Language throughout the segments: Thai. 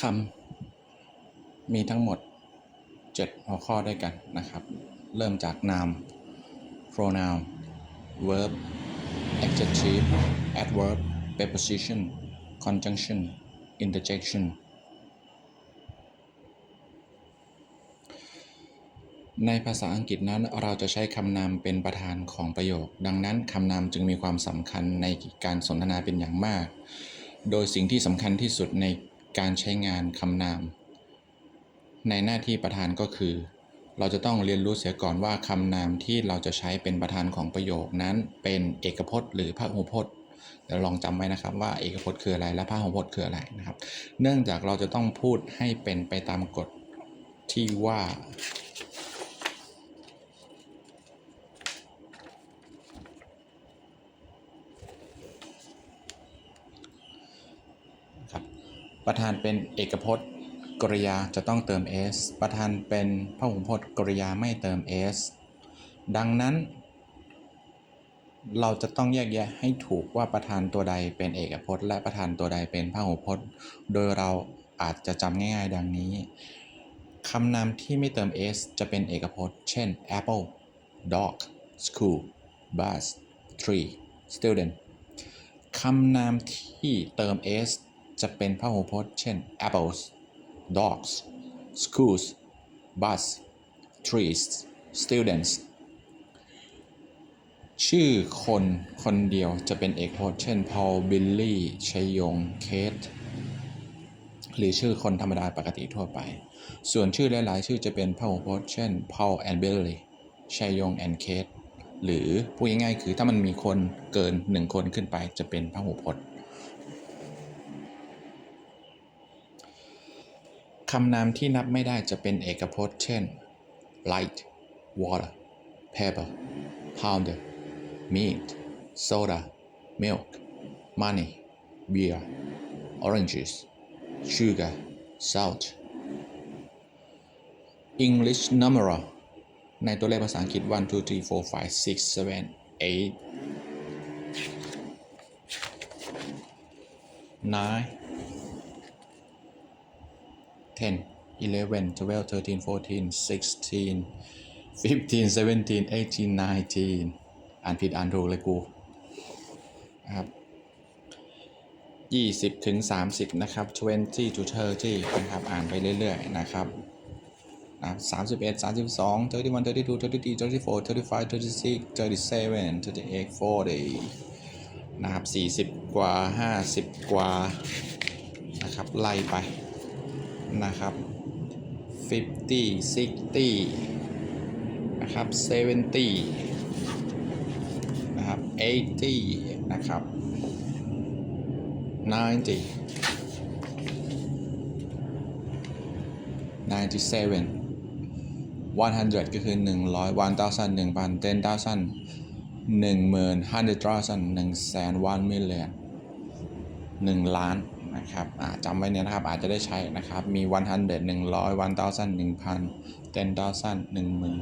คำมีทั้งหมด 7 หัวข้อด้วยกันนะครับ เริ่มจาก noun pronoun verb adjective adverb preposition conjunction interjection ในภาษาอังกฤษนั้นเราจะใช้คำนามเป็นประธานของประโยค ดังนั้นคำนามจึงมีความสำคัญในการสนทนาเป็นอย่างมาก โดยสิ่งที่สำคัญที่สุดใน การใช้งานคำนาม ในหน้าที่ประธานก็คือ เราจะต้องเรียนรู้เสียก่อนว่าคำนามที่เราจะใช้เป็นประธานของประโยคนั้น เป็นเอกพจน์หรือพหูพจน์เดี๋ยวลองจำไว้นะครับว่าเอกพจน์คืออะไรและพหูพจน์คืออะไรนะครับ เนื่องจากเราจะต้องพูดให้เป็นไปตามกฎที่ว่า ประธานเป็นเอกพจน์ กริยาจะต้องเติม s ประธานเป็นพหูพจน์ กริยาไม่เติม s ดังนั้น เราจะต้องแยกแยะให้ถูกว่าประธานตัวใดเป็นเอกพจน์ และประธานตัวใดเป็นพหูพจน์ โดยเราอาจจะจำง่ายๆ ดังนี้คำนามที่ไม่เติม s จะเป็นเอกพจน์ เช่น apple dog school bus tree student คำนามที่เติม s จะเป็นพหูพจน์ เช่น apples dogs schools bus trees students ชื่อคนคนเดียวจะเป็นเอกพจน์ เช่น Paul Billy ชัยยง Kate หรือชื่อคนธรรมดาปกติทั่วไป ส่วนชื่อหลาย ๆ ชื่อจะเป็นพหูพจน์ เช่น Paul and Billy ชัยยง and Kate หรือพูดง่ายๆคือถ้ามันมีคนเกินหนึ่งคนขึ้นไปจะเป็นพหูพจน์ คำนามที่นับไม่ได้จะเป็นเอกพจน์ เช่น light water pepper pounder meat soda milk money beer oranges sugar salt English number ในตัวเลขภาษาอังกฤษ 1 2 3 4 5 6 7 8 9 10 11 12 13 14 16 15 17 18 19 อ่านผิดอ่านถูกเลยกูนะครับ20ถึง30 นะครับ 20 to 30 นะครับ อ่านไปเรื่อยๆ นะครับนะ31 32 31 32 33 34 35 36 37 38 40 นะครับ 40 กว่า 50 กว่า นะครับ ไล่ไป นะครับ 50 60 นะครับ 70 นะครับ 80 นะครับ 90 97 100 ก็คือ 100 1000 1000 10,000 10,000 100,000 100,000 1 million 1ล้าน นะครับจำไว้เนี่ยนะครับอาจจะได้ใช้นะครับ มี 100 100 1000 1000 10,000 10,000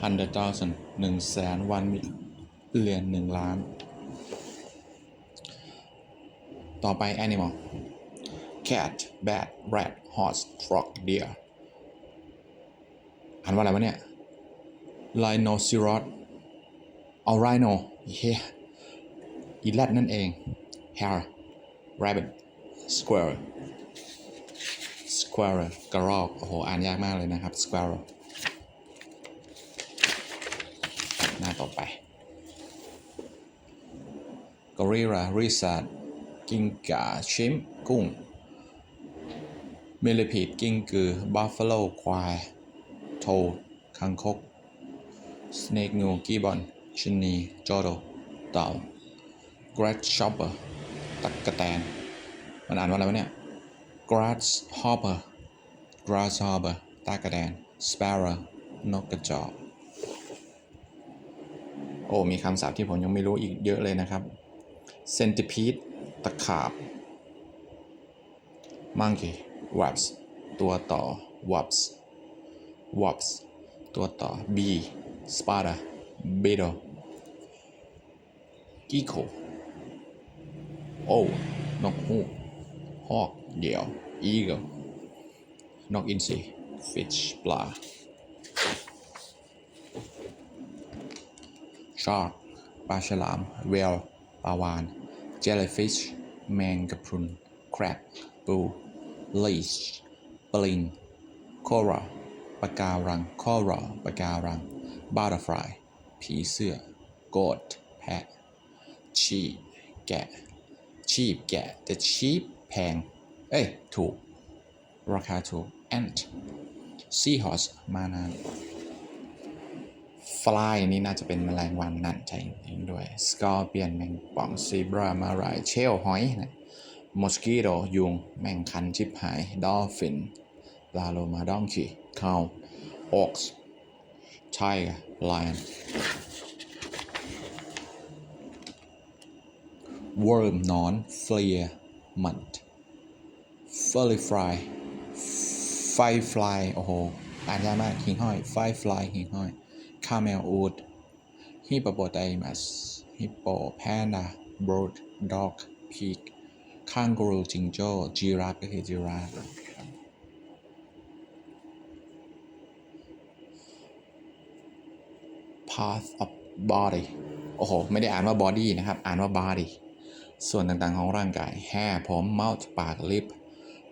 100,000 1แสน1 million 1ล้าน ต่อไป animal cat bat rat horse frog deer อ่านว่าอะไรวะเนี่ย rhinoceros เอา rhino เฮ้อีแรดนั่นเอง hare rabbit square square กระรอก โอ้โห อ่านยากมากเลยนะครับ square หน้าต่อไป gorilla lizard กิ้งก่าชมกุ้ง millipede กิ้งกือ buffalo ควาย toad คางคก snake งูกีบอนชินีจอโดเต่า g r a d s h o p p e r ตักกะแตน มันอ่านว่าอะไรวะเนี่ย grasshopper grasshopper ตากระแดน sparrow นกกระจอก โอ้ มีคำศัพท์ที่ผมยังไม่รู้อีกเยอะเลยนะครับ centipede ตะขาบ monkey wasp ตัวต่อ wasp wasp ตัวต่อ bee spider beetle gecko โอ้นกฮูก hawk เหยี่ยว eagle นกอินทรี fish ปลา shark ปลาฉลาม whale ปลาวาฬ jellyfish แมงกะพรุน crab ปู leech ปลิง coral ปะการัง coral ปะการัง butterfly ผีเสื้อ goat แพะ sheep แกะ sheep แกะแต่ sheep แพง เอ้ย ถูก ราคาถูก ant seahorse มานาน fly นี่น่าจะเป็นแมลงวันนั่นใช่จริงด้วย scorpion แมงป่อง zebra มาลาย shell หอยนะ mosquito ยุง แมงคันชิบหาย dolphin ลาโลมา donkey cow ox tiger lion worm นอน flea มัด furry fly firefly โอ้โห อ่านยากมากหิ่งห้อย firefly หิ่งห้อย camel wood hippopotamus hippo panda bird dog pig kangaroo จิงโจ้ giraffe ก็คือ giraffe ครับ path of body โอ้โห ไม่ได้อ่านว่า body นะครับ อ่านว่า body ส่วนต่างๆของร่างกาย hair ผม mouth ปาก lip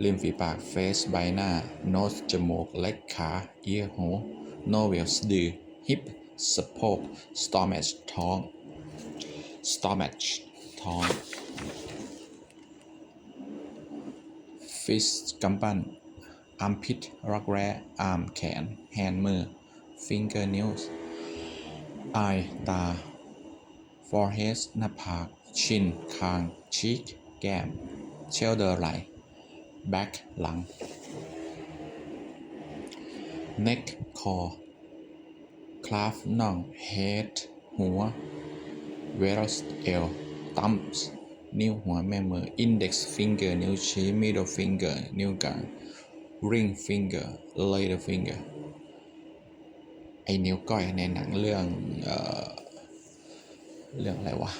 ริมฝีปาก face ใบหน้า nose จมูก เล็บขา ear หู navel สดือ hip สะโพก stomach ท้อง stomach ท้อง fist กำปั้น armpit รักแร้ arm แขน hand มือ finger นิ้ว eye ตา forehead หน้าผาก ชิน คาง ชีก แก้ม เชลเดอร์ไหล back หลัง neck คอ คลาฟน่อง head หัว v e r o s เอ thumbs นิ้วหัวแม่มือ index finger นิ้วชี้ middle finger นิ้วกลาง ring finger later finger ไอ้นิ้วก้อยในหนังเรื่อง เอ่อ เรื่องอะไรวะ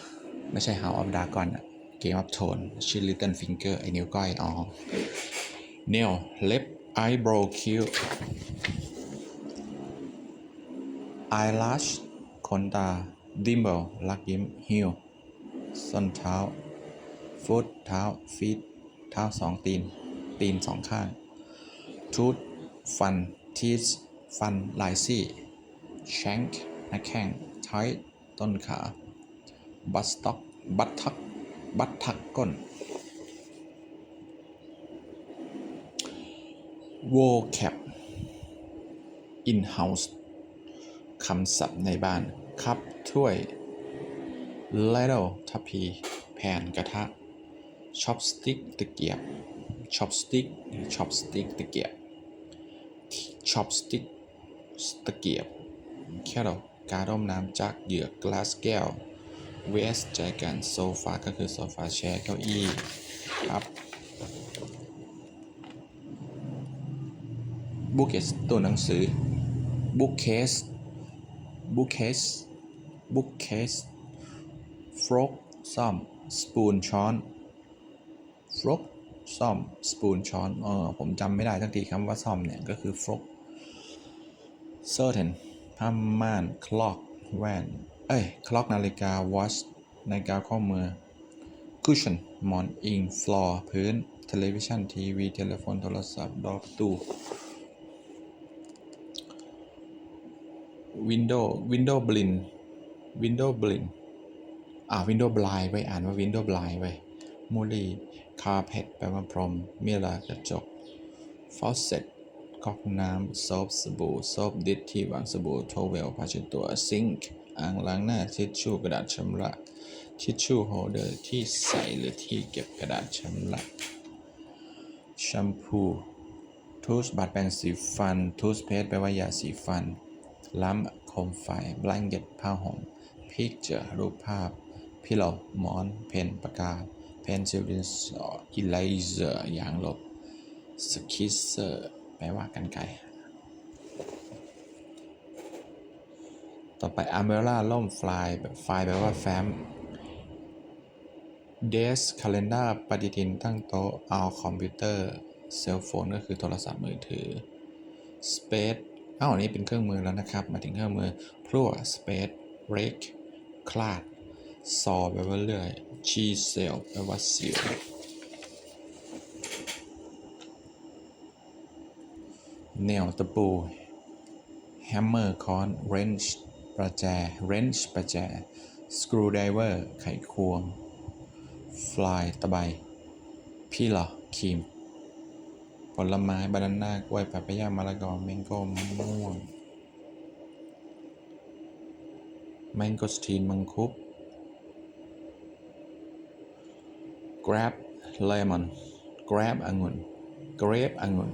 ไม่ใช่ House of Dragon อะ Game of Thrones ชื่อ Little Finger ไอ้นิ้วก้อยอ๋อ nail lip eyebrow kill eyelash ขนตา dimple ลักยิ้ม heel ส้นเท้า foot เท้า feet เท้าสองตีน ตีนสองข้าง tooth ฟัน teeth ฟันลายซี่ shank หน้าแข้ง tight ต้นขา buttock บัตทักบัตทักก้น vocab in house คำศัพท์ในบ้าน คัพถ้วย ladle ทัพพี แผ่นกระทะ chopstick ตะเกียบ chopstick chopstick ตะเกียบ chopstick ตะเกียบ kettle การต้มน้ำจากเหยือก glass แก้ว เวสใจกันโซฟาก็คือโซฟาแชร์เก้าอี้ครับบุ๊กเคสตัวหนังสือบุ๊กเคสบุ๊กเคสบุ๊กเคสฟรกซ่อมสปูนช้อนฟรกซ่อมสปูนช้อนเออผมจำไม่ได้ทั้งทีคำว่าซ่อมเนี่ยก็คือฟรก certain ผ้าม่าน clock แว่น เอ้ย clock นาฬิกา watch นาฬิกาข้อมือ cushion หมอนอิง floor พื้น television ทีวี เทเลโฟนโทรศัพท์ door ตู้ window window blind window blind อ่า window blind ไว้อ่านว่า window blind ไว้มูลี carpet แปลว่าพรม mirror กระจก faucet ก๊อกน้ำ soap สบู่ soap dish ที่วางสบู่ towel ผ้าเช็ดตัว sink อ่างล้างหน้าทิชชู่กระดาษชำระทิชชู่โฮเดอร์ที่ใส่หรือที่เก็บกระดาษชำระแชมพูทูสบัตรแปรงสีฟันทูสเพสแปลว่ายาสีฟัน ล้ำโคมไฟ blanket ผ้าห่ม picture รูปภาพ pillow หมอน เพนปากกา pencil dinsor eraser ยางลบ skisser แปลว่ากันไกร ต่อไป umbrella ล่ม fly แบบ fly แปลว่าแฟ้ม desk calendar ปฏิทินตั้งโต๊ะเอาคอมพิวเตอร์เซลโฟนก็คือโทรศัพท์มือถือ space อ้าวอันนี้เป็นเครื่องมือแล้วนะครับ มาถึงเครื่องมือพลั่ว space rake คลาด ซอแปลว่าเลื่อย ชีเซลแปลว่าเสิวเนลตะปูแฮมเมอร์ค้อนเรนช์ ประแจเรนช์ประแจสกรูไดเวอร์ไขควงฟลายตะไบพี่เหรอครีม ผลไม้บานาน่ากล้วยปาปายามะละกอแมงโก้มะม่วงแมงโกสตีนมังคุด grab lemon grab องุ่น grape องุ่น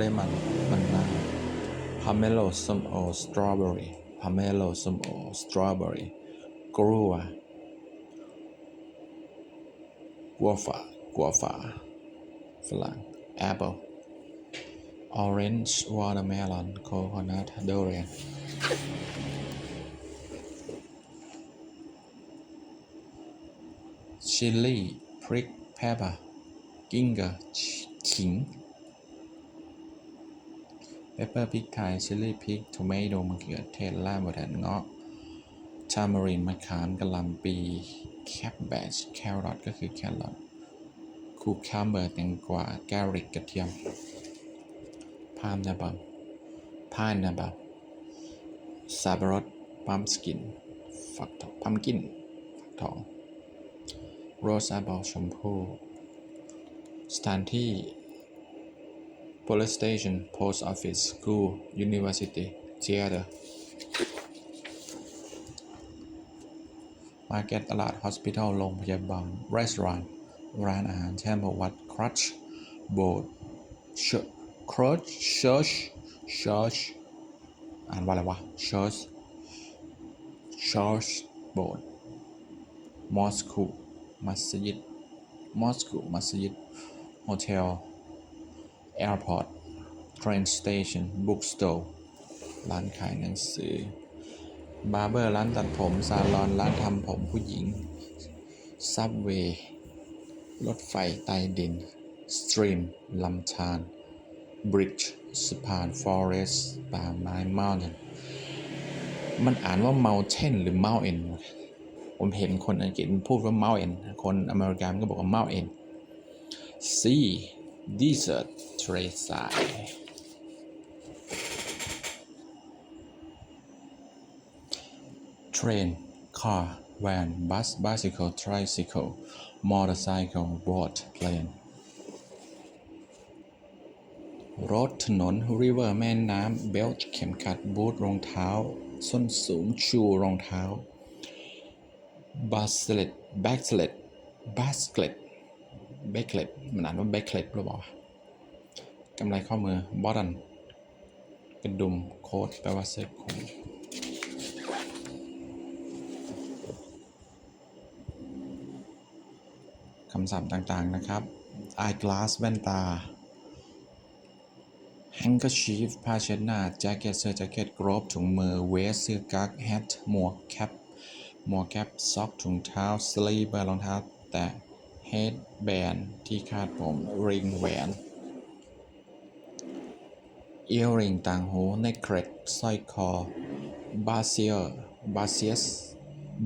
lemon มะนาว pomelo ส้มโอ strawberry pomelo ส้มโอ strawberry กลัวกัวฝากัวฝาฝรั่ง apple orange watermelon coconut durian ชิลลี่พริก pepper กิ้ง เกอร์พริกไทยชิลลี่พริกโทเมโตมะเขือเทศล่ามะแดนเงาะชามารินมะขามกะหล่ำปีแคบแบชแครอทก็คือแครอทคูคัมเบอร์แตงกวาแกริกกระเทียมพามนาบัมพายนาบัมสับรดพัมสกินฟักทองพัมกินฟักทองโรสแอปเปิลชมพูสถานที่ police station post office school university theater market ตลาด hospital โรงพยาบาล restaurant ร้านอาหารแช่มพวัด crutch โบสถ์ church crutch church church อ่านว่าอะไรวะ church church โบสถ์ mosque มัสยิด mosque มัสยิด hotel airport train station bookstore ร้านขายหนังสือบาร์เบอร์ร้านตัดผมซาลอนร้านทำผมผู้หญิงซับเวย์รถไฟใต้ดินสตรีมลำธารบริดจ์สะพานฟอเรสต์ป่าไม้ mountain มันอ่านว่า mountain หรือ mountain ผมเห็นคนอังกฤษพูดว่า mountain คนอเมริกันก็บอกว่า mountain sea desert ทะเลทราย train car van bus bicycle tricycle motorcycle boat plane รถถนน river แม่น้ำ belt เข็มขัด boot รองเท้า ส้นสูง shoe รองเท้า basket basket basket basket มันอ่านว่า basket หรือเปล่ากำไรข้อมือ button กระดุม coat แปลว่าเสื้อคลุมคำศัพท์ต่างๆนะครับ eyeglass แว่นตา handkerchief ผ้าเช็ดหน้า jacket เสื้อแจ็คเก็ต glove ถุงมือ vest เสื้อกั๊ก hat หมวก cap หมวกแคป sock ถุงเท้า sleeper รองเท้า แตะ headband ที่คาดผม ring แหวน earring ต่างหู necklace สร้อยคอ bracelet bracelet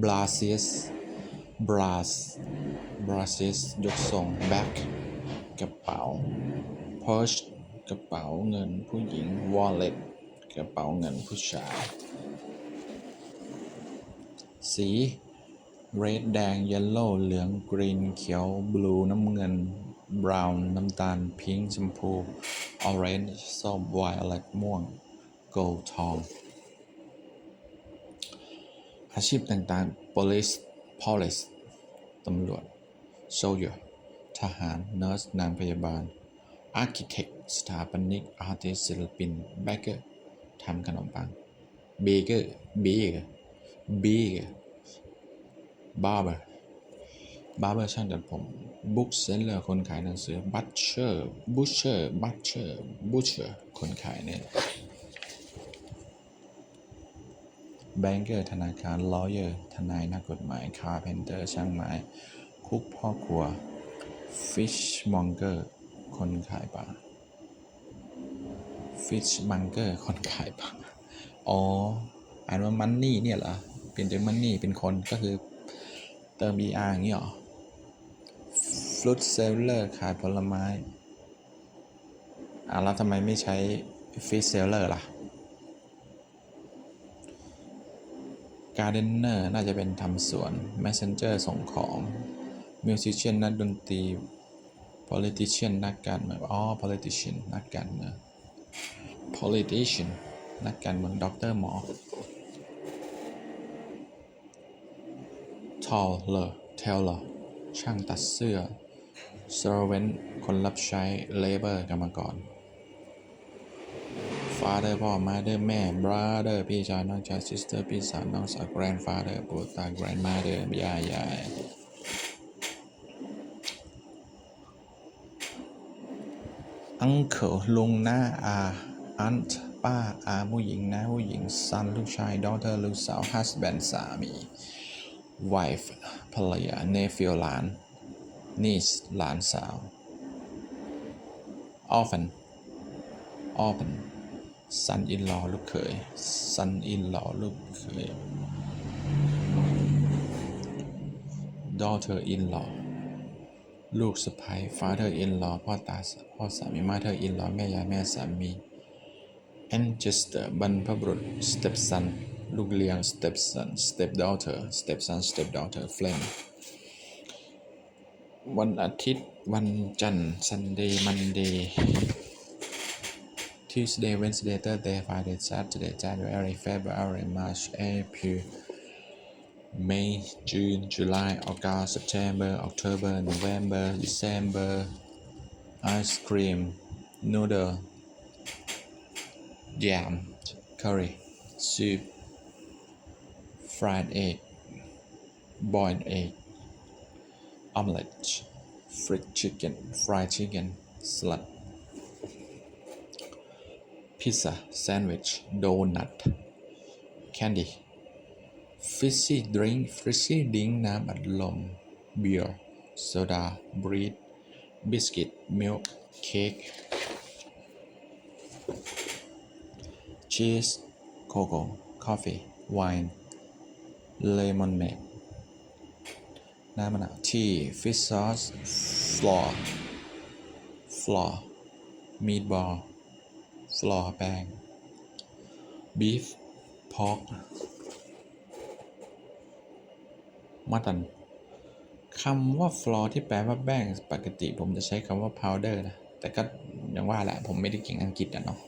bracelet brass bracelet ยกทรง bag กระเป๋า purse กระเป๋าเงินผู้หญิง wallet กระเป๋าเงินผู้ชาย สี เรดแดง เยลโล่เหลืองกรีนเขียว บลูน้ำเงิน บราวน์ น้ำตาล พิงค์ชมพูออเรนจ์ส้มไวโอเลตม่วง โกลด์ทอง อาชีพต่างๆ police police ตำรวจ soldier ทหาร nurse นางพยาบาล architect สถาปนิก artist ศิลปิน baker ทำขนมปัง baker baker baker barber barber ช่างตัดผม bookseller คนขายหนังสือ butcher butcher butcher butcher คนขายเนี่ย banker ธนาคาร lawyer ทนายนักกฎหมาย carpenter ช่างไม้ คุกพ่อครัว fishmonger คนขายปลา fish monger คนขายปลา อ๋อ อ่านว่า money เนี่ยเหรอ เปลี่ยนจาก money เป็นคนก็คือ เติม er อย่างนี้หรอ fruit seller ขายผลไม้ อ่าแล้วทำไมไม่ใช้ fish seller ล่ะ gardener น่าจะเป็นทำสวน messenger ส่งของ musician นักดนตรี politician นักการเมืองอ๋อ politician นักการเมือง politician นักการเมืองด็อกเตอร์หมอ taller tailor ช่างตัดเสื้อ servant คนรับใช้ labor กรรมกร father พ่อ mother แม่ brother พี่ชายน้องชาย sister พี่สาวน้องสาว grandfather ปู่ตา grandmother ยายยาย uncle ลุงน้าอา aunt ป้าอาผู้หญิงนะผู้หญิง son ลูกชาย daughter ลูกสาว husband สามี wife ภรรยา nephew หลาน niece หลานสาว orphan orphan son in law ลูกเขย son in law ลูกเขย daughter in law ลูกสะใภ้ father in law พ่อตาพ่อสามี mother in law แม่ยายแม่สามี ancestor บรรพบุรุษ stepson ลูกเลี้ยง stepson stepdaughter stepson stepdaughter friend วันอาทิตย์ วันจันทร์ Sunday Monday Tuesday Wednesday Thursday Friday Saturday January February March April May June July August September October November December ice cream noodle yam curry soup fried egg boiled egg omelette fried chicken fried chicken salad pizza sandwich donut candy fizzy drink fizzy drink น้ำอัดลม beer soda bread biscuit milk cake cheese cocoa coffee wine lemonade น้ำมะนาว tea fish sauce flour flour meatball flour แป้ง beef pork mutton คำว่า flour ที่แปลว่าแป้งปกติผมจะใช้คำว่า powder นะ แต่ก็อย่างว่าแหละผมไม่ได้เก่งอังกฤษอะเนาะ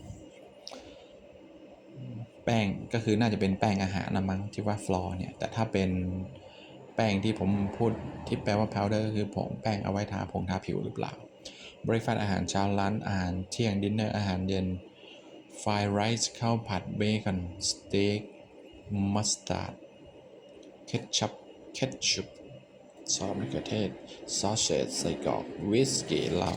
แป้งก็คือน่าจะเป็นแป้งอาหารนะมั้งที่ว่า flour เนี่ยแต่ถ้าเป็นแป้งที่ผมพูดที่แปลว่า powder คือผงแป้งเอาไว้ทาผงทาผิวหรือเปล่า breakfast อาหารเช้าร้านอาหารเที่ยง dinner อาหารเย็น fried rice ข้าวผัดเบคอนสเต็กมัสตาร์ดเคชัพเคชัพซอสมะเขือเทศซอสเชดใส่กรอกวิสกี้เหล้า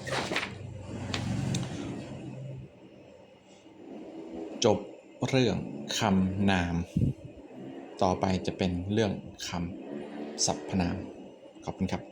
จบ เรื่องคำนาม ต่อไปจะเป็นเรื่องคำสรรพนาม ขอบคุณครับ